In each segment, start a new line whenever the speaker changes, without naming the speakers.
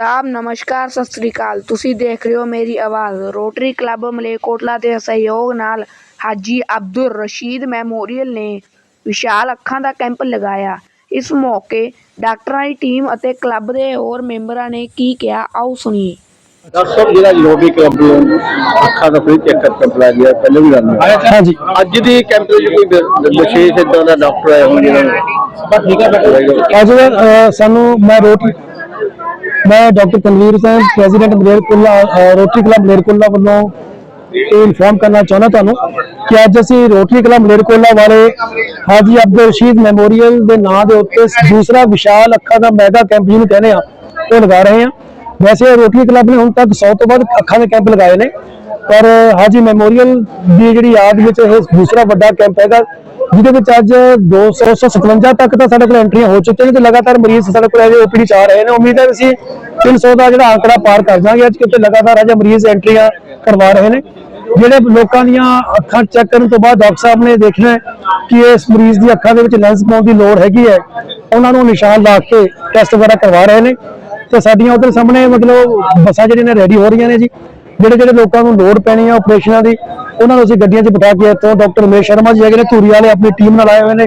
ਆਪ ਨਮਸਕਾਰ ਸਤਿ ਸ੍ਰੀ ਅਕਾਲ। ਤੁਸੀਂ ਦੇਖ ਰਹੇ ਹੋ ਮੇਰੀ ਆਵਾਜ਼। ਰੋਟਰੀ ਕਲੱਬ ਮਲੇਰਕੋਟਲਾ ਦੇ ਸਹਿਯੋਗ ਨਾਲ ਹਾਜੀ ਅਬਦੁਰ ਰਸ਼ੀਦ ਮੈਮੋਰੀਅਲ ਨੇ ਵਿਸ਼ਾਲ ਅੱਖਾਂ ਦਾ ਕੈਂਪ ਲਗਾਇਆ। ਇਸ ਮੌਕੇ ਡਾਕਟਰਾਂ ਦੀ ਟੀਮ ਅਤੇ ਕਲੱਬ ਦੇ ਹੋਰ ਮੈਂਬਰਾਂ ਨੇ ਕੀ ਕਿਹਾ ਆਓ ਸੁਣੀਏ।
ਡਾਕਟਰ ਸਾਹਿਬ ਜਿਹੜਾ ਰੋਟਰੀ ਕਲੱਬ ਨੂੰ ਅੱਖਾਂ ਦਾ ਫ੍ਰੀ ਚੈੱਕਅਪ ਕੈਂਪ ਲਾਇਆ ਗਿਆ ਪਹਿਲੇ ਵੀ ਹਾਂ
ਹਾਂਜੀ।
ਅੱਜ ਦੀ ਕੈਂਪ ਵਿੱਚ ਕੋਈ ਵਿ- ਵਿਸ਼ੇਸ਼ ਇਦਾਂ ਦਾ ਡਾਕਟਰ ਆਇਆ ਹੋਣ ਜਿਹਨਾਂ ਨੂੰ ਠੀਕ ਹੈ
ਅੱਜ ਸਾਨੂੰ ਮੈਂ ਰੋਟਰੀ ਮੈਂ doctor Tanveer Singh, president Malerkotla Rotary club Malerkotla ਵੱਲੋਂ ਇਹ ਇਨਫੋਰਮ ਕਰਨਾ ਚਾਹੁੰਦਾ ਤੁਹਾਨੂੰ ਕਿ ਅੱਜ ਅਸੀਂ ਰੋਟਰੀ ਕਲੱਬ ਮਲੇਰਕੋਟਲਾ ਵਾਲੇ ਹਾਜੀ ਅਬਦੁਲ ਰਸ਼ੀਦ ਮੈਮੋਰੀਅਲ ਦੇ ਨਾਂ ਦੇ ਉੱਤੇ ਦੂਸਰਾ ਵਿਸ਼ਾਲ ਅੱਖਾਂ ਦਾ ਮੈਗਾ ਕੈਂਪ ਜਿਹਨੂੰ ਕਹਿੰਦੇ ਆ ਉਹ ਲਗਾ ਰਹੇ ਹਾਂ। ਵੈਸੇ ਰੋਟਰੀ ਕਲੱਬ ਨੇ ਹੁਣ ਤੱਕ 100 ਤੋਂ ਵੱਧ ਅੱਖਾਂ ਦੇ ਕੈਂਪ ਲਗਾਏ ਨੇ, ਪਰ ਹਾਜੀ ਮੈਮੋਰੀਅਲ ਦੀ ਜਿਹੜੀ ਯਾਦ ਵਿੱਚ ਇਹ ਦੂਸਰਾ ਵੱਡਾ ਕੈਂਪ ਹੈਗਾ ਜਿਹਦੇ ਵਿੱਚ ਅੱਜ 257 ਤੱਕ ਤਾਂ ਸਾਡੇ ਕੋਲ ਐਂਟਰੀਆਂ ਹੋ ਚੁੱਕੀਆਂ ਨੇ ਤੇ ਲਗਾਤਾਰ ਮਰੀਜ਼ ਸਾਡੇ ਕੋਲ ਅਜੇ ਓਪੀਡੀ ਚ ਆ ਰਹੇ ਨੇ। ਉਮੀਦ ਹੈ ਅਸੀਂ 300 ਦਾ ਜਿਹੜਾ ਆંકੜਾ ਪਾਰ ਕਰ ਜਾਵਾਂਗੇ। ਅੱਜ ਕਿਉਂਕਿ ਲਗਾਤਾਰ ਅਜੇ ਮਰੀਜ਼ ਐਂਟਰੀਆਂ ਕਰਵਾ ਰਹੇ ਨੇ। ਜਿਹੜੇ ਲੋਕਾਂ ਦੀਆਂ ਅੱਖਾਂ ਚੈੱਕ ਕਰਨ ਤੋਂ ਬਾਅਦ ਡਾਕਟਰ ਸਾਹਿਬ ਨੇ ਦੇਖਣਾ ਕਿ ਇਸ ਮਰੀਜ਼ ਦੀ ਅੱਖਾਂ ਦੇ ਵਿੱਚ ਲੈਂਸ ਪਾਉਣ ਦੀ ਲੋੜ ਹੈਗੀ ਹੈ। ਉਹਨਾਂ ਨੂੰ ਨਿਸ਼ਾਨ ਲਾ ਕੇ ਟੈਸਟ ਵਗੈਰਾ ਕਰਵਾ ਰਹੇ ਨੇ। ਤੇ ਸਾਡੀਆਂ ਉਧਰ ਸਾਹਮਣੇ ਮਤਲਬ ਬੱਸਾਂ ਜਿਹੜੀਆਂ ਨੇ ਰੈਡੀ ਹੋ ਰਹੀਆਂ ਨੇ ਜੀ। ਜਿਹੜੇ ਜਿਹੜੇ ਲੋਕਾਂ ਨੂੰ ਲੋੜ ਪੈਣੀ ਆ ਆਪਰੇਸ਼ਨਾਂ ਦੀ, ਉਹਨਾਂ ਨੂੰ ਅਸੀਂ ਗੱਡੀਆਂ 'ਚ ਬਿਠਾ ਕੇ ਇੱਥੋਂ ਡਾਕਟਰ ਰਮੇਸ਼ ਸ਼ਰਮਾ ਜੀ ਹੈਗੇ ਨੇ, ਧੂਰੀ ਵਾਲੇ ਆਪਣੀ ਟੀਮ ਨਾਲ ਆਏ ਹੋਏ ਨੇ।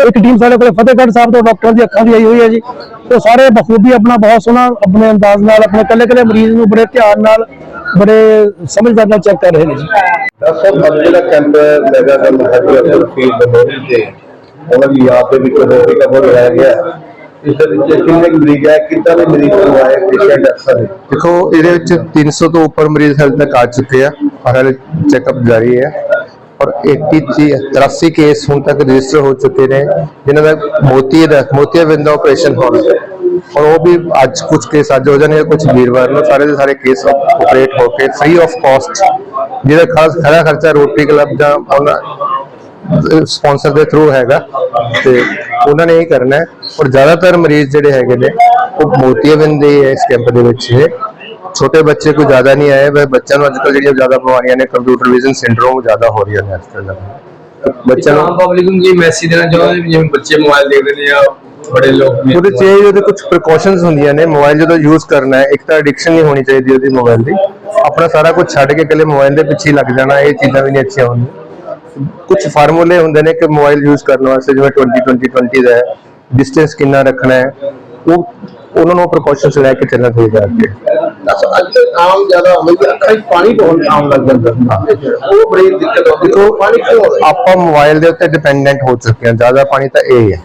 ਇੱਕ ਟੀਮ ਸਾਡੇ ਕੋਲ ਫਤਿਹਗੜ੍ਹ ਸਾਹਿਬ ਤੋਂ ਡਾਕਟਰਾਂ ਦੀ ਅੱਖਾਂ ਦੀ ਆਈ ਹੋਈ ਹੈ ਜੀ। ਉਹ ਸਾਰੇ ਬਖੂਬੀ ਆਪਣਾ ਬਹੁਤ ਸੋਹਣਾ, ਆਪਣੇ ਅੰਦਾਜ਼ ਨਾਲ, ਆਪਣੇ ਕੱਲੇ ਕੱਲੇ ਮਰੀਜ਼ ਨੂੰ ਬੜੇ ਧਿਆਨ ਨਾਲ, ਬੜੇ ਸਮਝਦਾਰ ਨਾਲ ਚੈੱਕ ਕਰ ਰਹੇ ਨੇ ਜੀ।
ਡਾਕਟਰ ਜਿਹੜਾ ਕੈਂਪ ਲੱਗਾ ਹੈ ਹਾਜੀ ਅਬਦੁਲ ਫੀਲ ਉਹਨਾਂ ਦੀ ਯਾਦ ਦੇ ਵਿੱਚ ਰੋਟਰੀ ਕਲੱਬ ਲਗਾਇਆ ਗਿਆ ਕਿੰਨੇ ਕੁ ਮਰੀਜ਼ ਹੈ ਕਿੰਨੇ ਦੇ ਮਰੀਜ਼ ਨੂੰ ਆਏ ਪੇਸ਼ੈਂਟ ਅਕਸਰ ਨੇ
ਦੇਖੋ, ਇਹਦੇ ਵਿੱਚ 300 ਤੋਂ ਉੱਪਰ ਮਰੀਜ਼ ਹਾਲੇ ਤੱਕ ਆ ਚੁੱਕੇ ਆ ਔਰ ਹਾਲੇ ਚੈੱਕਅਪ ਜਾਰੀ ਹੈ। ਔਰ 80 ਚੀ- 83 ਕੇਸ ਹੁਣ ਤੱਕ ਰਜਿਸਟਰ ਹੋ ਚੁੱਕੇ ਨੇ, ਜਿਨ੍ਹਾਂ ਦਾ ਮੋਤੀ ਦਾ ਮੋਤੀਆਬਿੰਦ ਦਾ ਆਪਰੇਸ਼ਨ ਹੋਣਾ ਹੈ ਔਰ ਉਹ ਵੀ ਅੱਜ ਕੁਝ ਕੇਸ ਅੱਜ ਹੋ ਜਾਣਗੇ ਕੁਝ ਵੀਰਵਾਰ ਨੂੰ, ਸਾਰੇ ਦੇ ਸਾਰੇ ਕੇਸ ਆਪਰੇਟ ਹੋ ਕੇ ਫ੍ਰੀ ਆਫ ਕਾਸਟ ਸਪਾਂਸਰ ਦੇ ਥਰੂ ਹੈਗਾ ਤੇ ਉਹਨਾਂ ਨੇ ਇਹ ਕਰਨਾ ਹੈ। ਔਰ ਜ਼ਿਆਦਾਤਰ ਮਰੀਜ਼ ਜਿਹੜੇ ਹੈਗੇ ਨੇ ਉਹ ਮੋਤੀਆਬਿੰਦ ਦੇ ਹੀ ਹੈ ਇਸ ਕੈਂਪ ਦੇ ਵਿੱਚ ਇਹ। ਛੋਟੇ ਬੱਚੇ ਕੋਈ ਜ਼ਿਆਦਾ ਨਹੀਂ ਆਏ ਵੈ ਬੱਚਿਆਂ ਨੂੰ ਅੱਜਕੱਲ ਜਿਹੜੀਆਂ ਜ਼ਿਆਦਾ ਬਿਮਾਰੀਆਂ ਨੇ ਕੰਪਿਊਟਰ ਵਿਜ਼ਨ ਸਿੰਡਰੋਮ ਜ਼ਿਆਦਾ ਹੋ ਰਹੀਆਂ ਨੇ ਅੱਜਕੱਲ ਬੱਚਿਆਂ ਨੂੰ
ਪਬਲਿਕ ਨੂੰ ਕੀ ਮੈਸੇਜ ਦੇਣਾ ਚਾਹੁੰਦੇ ਜਿਵੇਂ ਬੱਚੇ ਮੋਬਾਈਲ ਦੇਖਦੇ ਨੇ ਜਾਂ ਬੜੇ ਲੋਕ
ਉਹਦੇ ਚ ਇਹ ਉਹਦੇ ਕੁਝ ਪ੍ਰੀਕਾਸ਼ਨਸ ਹੁੰਦੀਆਂ ਨੇ ਮੋਬਾਈਲ ਜਦੋਂ ਯੂਜ਼ ਕਰਨਾ ਹੈ ਇੱਕ ਤਾਂ ਐਡਿਕਸ਼ਨ ਨਹੀਂ ਹੋਣੀ ਚਾਹੀਦੀ ਉਹਦੀ ਮੋਬਾਈਲ ਦੀ। ਆਪਣਾ ਸਾਰਾ ਕੁਝ ਛੱਡ ਕੇ ਇਕੱਲੇ ਮੋਬਾਈਲ ਦੇ ਪਿੱਛੇ ਹੀ ਲੱਗ ਜਾਣਾ ਇਹ ਚੀਜ਼ਾਂ ਵੀ ਨਹੀਂ ਅੱਛੀਆਂ ਹੁੰਦੀਆਂ। ਕੁਝ ਫਾਰਮੂਲੇ ਹੁੰਦੇ ਨੇ ਕਿ ਮੋਬਾਈਲ ਯੂਜ਼ ਕਰਨ ਵਾਸਤੇ ਜਿਵੇਂ 20 20 20 ਦਾ ਹੈ ਡਿਸਟੈਂਸ ਕਿੰਨਾ ਰੱਖਣਾ ਹੈ ਉਹ ਉਹਨਾਂ ਨੂੰ ਪ੍ਰੀਕਾਸ਼ਨਸ ਲੈ ਕੇ ਚੱਲਣਾ ਚਾਹੀਦਾ ਹੈ ਅੱਗੇ।
ਅੱਜ ਆਮ ਜ਼ਿਆਦਾ ਗਿਆ ਅੱਖਾਂ 'ਚ ਪਾਣੀ ਬਹੁਤ ਆਉਣ ਲੱਗ ਜਾਂਦਾ। ਉਹ ਬੜੀ ਦਿੱਕਤ ਆਉਂਦੀ ਉਹ ਪਾਣੀ ਕਿਉਂ
ਆਪਾਂ ਮੋਬਾਈਲ ਦੇ ਉੱਤੇ ਡਿਪੈਂਡੈਂਟ ਹੋ ਚੁੱਕੇ ਹਾਂ ਜ਼ਿਆਦਾ ਪਾਣੀ ਤਾਂ ਇਹ ਹੈ।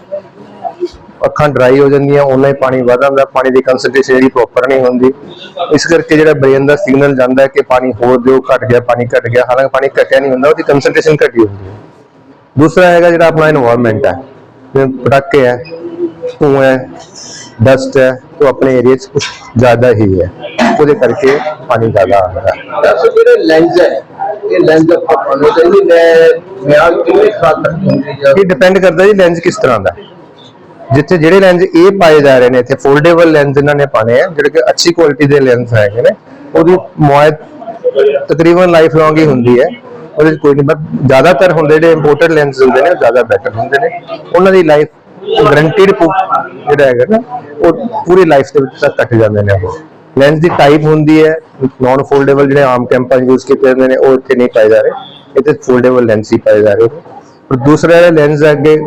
ਅੱਖਾਂ ਡਰਾਈ ਹੋ ਜਾਂਦੀਆਂ ਉਹਨਾਂ ਹੀ ਪਾਣੀ ਵੱਧ ਆਉਂਦਾ ਪਾਣੀ ਦੀ ਕੰਸੈਂਟ੍ਰੇਸ਼ਨ ਜਿਹੜੀ ਪ੍ਰੋਪਰ ਨਹੀਂ ਹੁੰਦੀ। ਇਸ ਕਰਕੇ ਜਿਹੜਾ ਬ੍ਰੇਨ ਦਾ ਸਿਗਨਲ ਜਾਂਦਾ ਕਿ ਪਾਣੀ ਹੋਰ ਦਿਓ ਘਟ ਗਿਆ ਪਾਣੀ ਘਟ ਗਿਆ ਹਾਲਾਂਕਿ ਪਾਣੀ ਘਟਿਆ ਨਹੀਂ ਹੁੰਦਾ ਉਹਦੀ ਕੰਸੈਂਟ੍ਰੇਸ਼ਨ ਘਟੀ ਹੁੰਦੀ ਹੈ। ਦੂਸਰਾ ਹੈਗਾ ਜਿਹੜਾ ਆਪਣਾ এনवायरमेंट ਹੈ ਜਿਵੇਂ ਪਟਾਕੇ ਹੈ ਧੂਆਂ ਹੈ ਡਸਟ ਹੈ ਉਹ ਆਪਣੇ ਏਰੀਆ 'ਚ ਕੁਝ ਜ਼ਿਆਦਾ ਹੀ ਹੈ। ਉਹਦੇ ਕਰਕੇ ਪਾਣੀ ਜ਼ਿਆਦਾ ਆਉਂਦਾ ਹੈ।
ਦੱਸੋ ਜਿਹੜੇ ਹੈ ਇਹ ਲੈਂਜ ਆਪਾਂ ਬਣਾਉਂਦੇ ਨਹੀਂ ਮੈਂ ਮਿਆਰ ਕਿਵੇਂ ਖਾਤਰ ਹੁੰਦੀ ਹੈ?
ਇਹ ਡਿਪੈਂਡ ਕਰਦਾ ਜੀ ਲੈਂਜ ਕਿਸ ਤਰ੍ਹਾਂ ਦਾ ਹੈ। ਜਿੱਥੇ ਜਿਹੜੇ ਲੈਂਸ ਇਹ ਪਾਏ ਜਾ ਰਹੇ ਨੇ, ਇੱਥੇ ਫੋਲਡੇਬਲ ਲੈਂਸ ਇਹਨਾਂ ਨੇ ਪਾਣੇ ਆ, ਜਿਹੜੇ ਕਿ ਅੱਛੀ ਕੁਆਲਿਟੀ ਦੇ ਲੈਂਸ ਹੈਗੇ ਨੇ, ਉਹਦੀ ਮੁਆਇਦ ਤਕਰੀਬਨ ਲਾਈਫ ਲੌਂਗ ਹੀ ਹੁੰਦੀ ਹੈ। ਉਹਦੇ 'ਚ ਕੋਈ ਨਹੀਂ ਬਟ ਜ਼ਿਆਦਾਤਰ ਹੁੰਦੇ ਜਿਹੜੇ ਇੰਪੋਰਟਡ ਲੈਂਸ ਹੁੰਦੇ ਨੇ ਜ਼ਿਆਦਾ ਬੈਟਰ ਹੁੰਦੇ ਨੇ। ਉਹਨਾਂ ਦੀ ਲਾਈਫ ਗਰੰਟੀਡ ਜਿਹੜਾ ਹੈਗਾ ਨਾ, ਉਹ ਪੂਰੀ ਲਾਈਫ ਦੇ ਵਿੱਚ ਤੱਕ ਕੱਟ ਜਾਂਦੇ ਨੇ ਉਹ। ਲੈਂਸ ਦੀ ਟਾਈਪ ਹੁੰਦੀ ਹੈ ਨਾਨ ਫੋਲਡੇਬਲ ਜਿਹੜੇ ਆਮ ਕੈਂਪਾਂ ਯੂਜ਼ ਕੀਤੇ ਜਾਂਦੇ ਨੇ, ਉਹ ਇੱਥੇ ਨਹੀਂ ਪਾਏ ਜਾ ਰਹੇ। ਇੱਥੇ ਫੋਲਡੇਬਲ ਲੈਂਸ ਹੀ ਪਾਏ ਜਾ ਰਹੇ ਨੇ। ਔਰ ਦੂਸਰਾ ਲੈਂਸ ਅੱਗੇ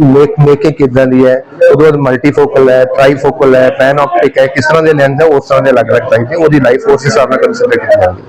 ਮੇਕ ਮੇਕਿੰਗ ਕਿਦਾਂ ਦੀ ਹੈ? ਉਹਦੇ ਬਾਅਦ ਮਲਟੀਫੋਕਲ ਹੈ ਟ੍ਰਾਈਫੋਕਲ ਹੈ ਪੈਨ ਆਪਟਿਕ ਹੈ, ਕਿਸ ਤਰ੍ਹਾਂ ਦੇ ਲੈਂਸ ਹੈ, ਉਸ ਤਰ੍ਹਾਂ ਦੇ ਅਲੱਗ ਅਲੱਗ ਟਾਈਪ ਦੇ, ਉਹਦੀ ਲਾਈਫ ਉਸ ਹਿਸਾਬ ਨਾਲ ਕੰਸੀਡਰ ਕੀਤੀ ਜਾਂਦੀ ਹੈ।